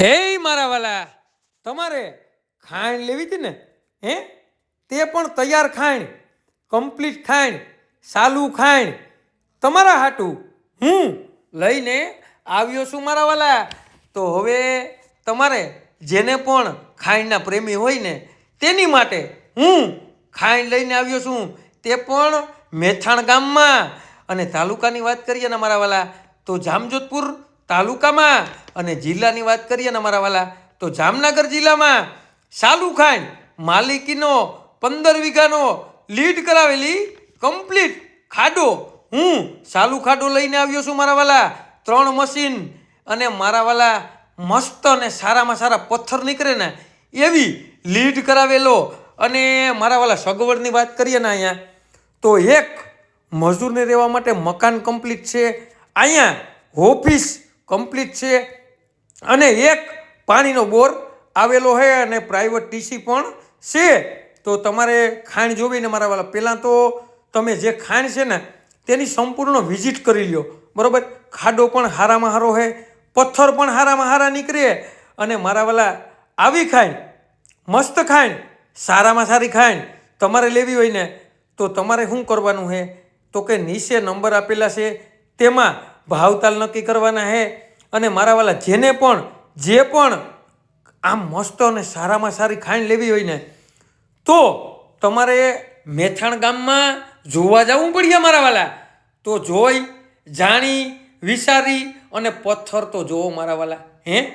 હે મારા વાલા, તમારે ખાંડ લેવી હતી ને? હે? તે પણ તૈયાર ખાંડ કમ્પ્લીટ ખાંડ, સાલું ખાંડ. તમારા હાટું હું લઈને આવ્યો છું મારા વાલા. તો હવે તમારે જેને પણ ખાંડના પ્રેમી હોય ને, તેની માટે હું ખાંડ લઈને આવ્યો છું. તે પણ મેથાણ ગામમાં. અને તાલુકાની વાત કરીએ ને મારા વાલા, તો જામજોધપુર તાલુકામાં અને જિલ્લાની વાત કરીએ ને મારા વાલા, તો જામનગર જિલ્લામાં સાલુખાન માલિકીનો પંદર વીઘાનો લીડ કરાવેલી કમ્પ્લીટ ખાડો. હું સાલુ ખાડો લઈને આવ્યો છું મારા વાલા. ત્રણ મશીન અને મારા વાલા મસ્ત અને સારામાં સારા પથ્થર નીકળે ને એવી લીડ કરાવેલો. અને મારા વાલા સગવડની વાત કરીએ ને અહીંયા, તો એક મજૂરને રહેવા માટે મકાન કમ્પ્લીટ છે. અહીંયા ઓફિસ કમ્પ્લીટ છે. અને એક પાણીનો બોર આવેલો છે અને પ્રાઇવેટ ટીસી પણ છે. તો તમારે ખાણ જોવીને મારા વાળા પહેલાં તો તમે જે ખાણ છે ને, તેની સંપૂર્ણ વિઝિટ કરી લ્યો. બરાબર? ખાડો પણ હારામાં હારો છે, પથ્થર પણ હારામાં હારા નીકળે. અને મારા વાલા, આવી ખાણ મસ્ત ખાણ સારામાં સારી ખાણ તમારે લેવી હોય ને, તો તમારે શું કરવાનું છે? તો કે નીચે નંબર આપેલા છે, તેમાં ભાવતાલ નક્કી કરવાના છે. અને મારા વાલા જેને પણ, જે પણ આમ મસ્ત અને સારામાં સારી ખાંડ લેવી હોય ને, તો તમારે મેથાણ ગામમાં જોવા જવું પડ્યા મારા વાલા. તો જોઈ, જાણી, વિચારી અને પથ્થર તો જોવો મારા વાલા, હે?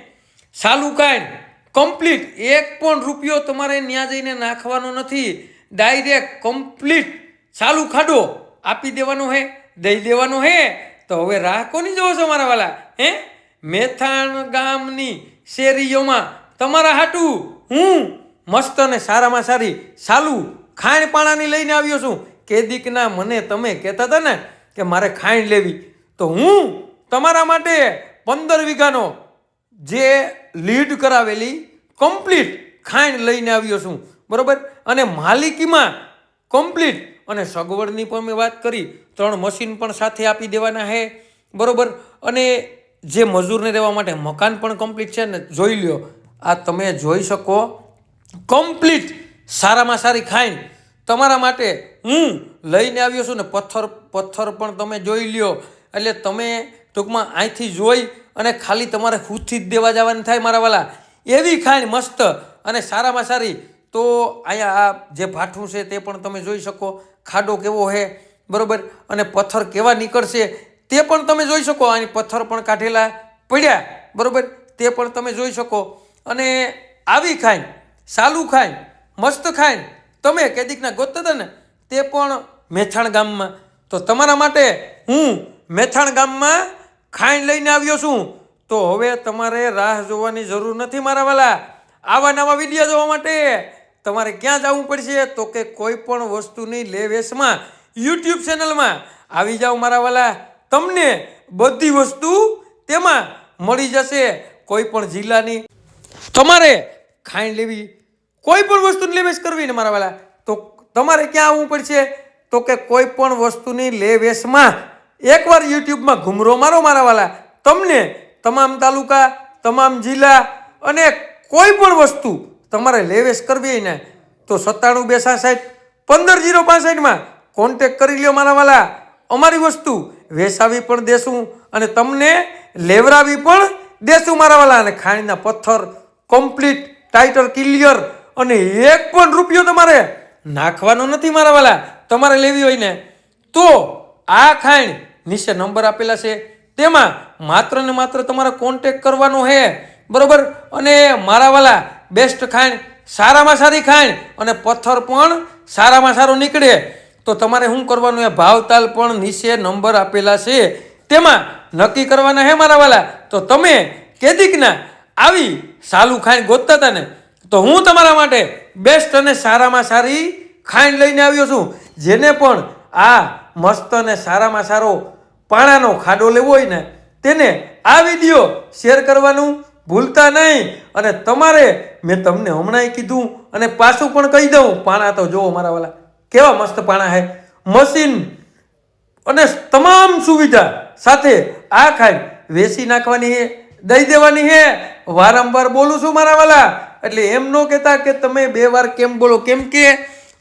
સાલું કાંઈ કમ્પ્લીટ એક પણ રૂપિયો તમારે ત્યાં જઈને નાખવાનો નથી. ડાયરેક્ટ કમ્પ્લીટ ચાલુ ખાડો. આપી દેવાનો હે, દઈ દેવાનો હે. તો હવે રાહ કોની જોવો છો મારા વાલા, હે? મેથાણ ગામની શેરીઓમાં તમારા હાટું હું મસ્ત અને સારામાં સારી સાલું ખાણ પાણાની લઈને આવ્યો છું. કેદીકના મને તમે કહેતા હતા ને કે મારે ખાંડ લેવી. તો હું તમારા માટે પંદર વીઘાનો જે લીડ કરાવેલી કમ્પ્લીટ ખાંડ લઈને આવ્યો છું. બરાબર? અને માલિકીમાં કમ્પ્લીટ અને સગવડની પણ મેં વાત કરી. ત્રણ મશીન પણ સાથે આપી દેવાના છે બરાબર? અને જે મજૂરને રહેવા માટે મકાન પણ કમ્પ્લીટ છે ને જોઈ લ્યો, આ તમે જોઈ શકો. કમ્પ્લીટ સારામાં સારી ખાઈન. તમારા માટે હું લઈને આવ્યો છું ને પથ્થર પથ્થર પણ તમે જોઈ લ્યો. એટલે તમે ટૂંકમાં અહીંથી જોઈ અને ખાલી તમારે ખુદથી જ દેવા જવાની થાય મારા વાલા. એવી ખાઈન મસ્ત અને સારામાં સારી. તો અહીંયા આ જે ભાઠું છે તે પણ તમે જોઈ શકો. ખાડો કેવો છે બરાબર? અને પથ્થર કેવા નીકળશે તે પણ તમે જોઈ શકો, આની પથ્થર પણ કાઢેલા પડ્યા, બરાબર? તે પણ તમે જોઈ શકો. અને આવી ખાઈન, સાલું ખાઈન, મસ્ત ખાઈન, તમે કેદીકના ગોતતા ને, તે પણ મેથાણ ગામમાં. તો તમારા માટે હું મેથાણ ગામમાં ખાઈન લઈને આવ્યો છું. તો હવે તમારે રાહ જોવાની જરૂર નથી, મારા વાલા. આવા નવા વીડિયો જોવા માટે તમારે ક્યાં જવું પડશે? તો કે કોઈ પણ વસ્તુની લે વેચમાં યુટ્યુબ ચેનલમાં. આવી જાઓ, મારા વાલા. તમને બધી વસ્તુ તેમાં મળી જશે, કોઈ પણ જિલ્લાની. તમારે ખાંડ લેવી, કોઈ પણ વસ્તુની લેવેશ કરવી ને મારા વાલા. તો તમારે ક્યાં આવવું પડશે? તો કે કોઈ પણ વસ્તુની લેવેશમાં. એકવાર યુટ્યુબમાં ઘૂમરો મારો મારા વાલા. તમને તમામ તાલુકા, તમામ જિલ્લા અને કોઈ પણ વસ્તુ તમારે લેવેશ કરવી ને, તો સત્તાણું બે સાસઠ પંદર જીરો પાસઠમાં કોન્ટેક કરી લ્યો મારા વાલા. અમારી વસ્તુ વેસાવી પણ દેશું અને તમને લેવરાવી પણ દેશું મારા વાલા. અને ખાણીના પથ્થર કમ્પ્લીટ ટાઇટર ક્લિયર અને એક પણ રૂપિયો તમારે નાખવાનો નથી મારા વાલા. તમારે લેવી હોય ને તો આ ખાણ નીચે નંબર આપેલા છે. તેમાં માત્ર ને માત્ર તમારે કોન્ટેક કરવાનો છે બરોબર? અને મારા વાલા બેસ્ટ ખાણ, સારામાં સારી ખાણ અને પથ્થર પણ સારામાં સારો નીકળે. તો તમારે શું કરવાનું? એ ભાવતાલ પણ નીચે નંબર આપેલા છે. તેમાં નક્કી કરવાના હે મારા વાલા. તો તમે કેદીકના આવી સાલું ખાંડ ગોતતા હતા ને, તો હું તમારા માટે બેસ્ટ અને સારામાં સારી ખાંડ લઈને આવ્યો છું. જેને પણ આ મસ્ત અને સારામાં સારો પાણાનો ખાડો લેવો હોય ને, તેને આ વીડિયો શેર કરવાનું ભૂલતા નહીં. અને તમારે મેં તમને હમણાંય કીધું અને પાછું પણ કહી દઉં. પાણા તો જુઓ મારા વાલા. કેવા મસ્ત પાણા હે? મશીન અને તમામ સુવિધા સાથે આ ખાંડ વેચી નાખવાની છે દઈ દેવાની છે વારંવાર બોલું છું મારા વાલા. એટલે એમ ન કહેતા કે તમે બે વાર કેમ બોલો, કેમ કે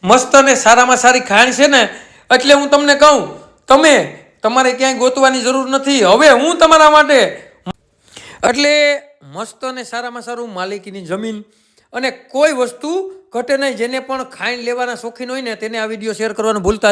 મસ્ત અને સારામાં સારી ખાણ છે ને, એટલે હું તમને કહું, તમે તમારે ક્યાંય ગોતવાની જરૂર નથી. હવે હું તમારા માટે એટલે મસ્ત અને સારામાં સારું માલિકીની જમીન અને કોઈ વસ્તુ ઘટે નહીં, જેને પણ ખાઈને લેવાના શોખીન હોય ને, તેને આ વીડિયો શેર કરવાનું ભૂલતા